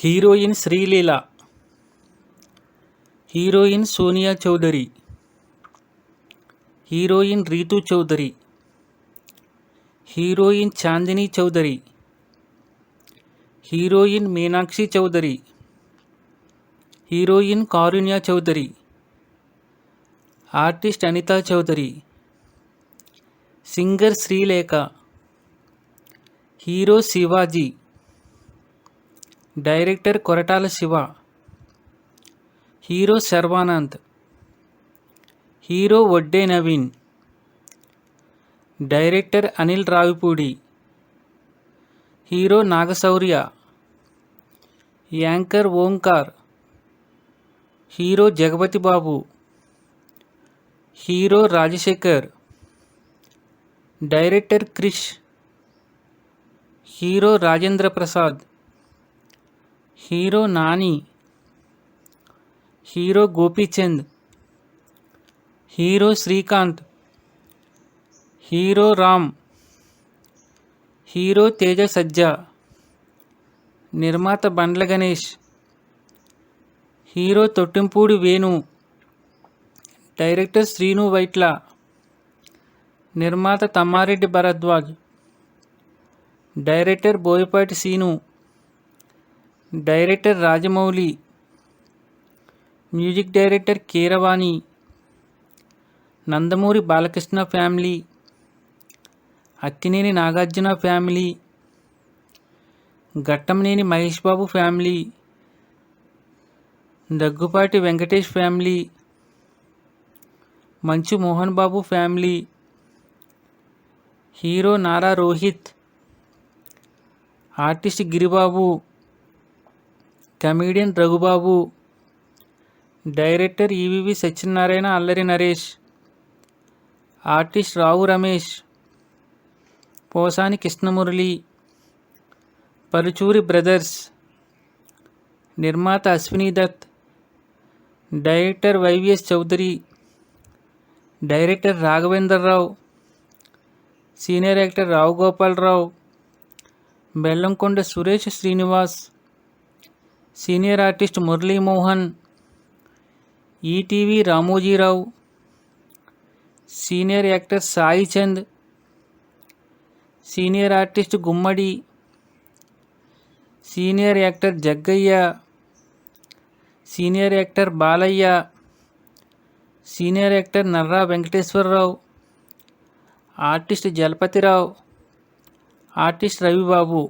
Heroine Sreeleela. Heroine Sonia Chowdary. Heroine Ritu Chowdary. Heroine Chandini Chowdary. Heroine Meenakshi Chaudhary. Heroine Karunya Chowdary. Artist Anitha Chowdary. Singer Srilekha. Hero Sivaji. Director Koratala Siva. Hero Sharwanand. Hero Vadde Naveen. Director Anil Ravipudi. Hero Naga Shaurya. Anchor Omkar. Hero Jagapathi Babu. Hero Rajasekhar. Director Krish. Hero Rajendra Prasad. Hero Nani hero Gopichand hero Srikanth hero Ram hero Teja Sajja నిర్మాత Bandla Ganesh hero Thottempudi Venu director Srinu Vaitla నిర్మాత Tammareddy Bharadwaj director Boyapati Seenu director Rajamouli music director Keeravani Nandamuri Balakrishna family Akkineni Nagarjuna family Ghattamaneni Mahesh Babu family Daggubati Venkatesh family Manchu Mohan Babu family hero Nara Rohit artist Giribabu comedian Raghubabu director EVV Satyanarayana Allari Naresh artist Rao Ramesh Posani Krishna Murali Paruchuri brothers నిర్మాత Ashwini Dutt director YVS Chowdary director Raghavendra Rao senior actor Rao Gopal Rao Bellamkonda Suresh Srinivas senior artist Murali Mohan ETV Ramoji Rao senior actor Sai Chand senior artist Gummadi senior actor Jaggayya senior actor Balayya senior actor Narra Venkateswara Rao artist Jalapathi Rao artist Ravi Babu.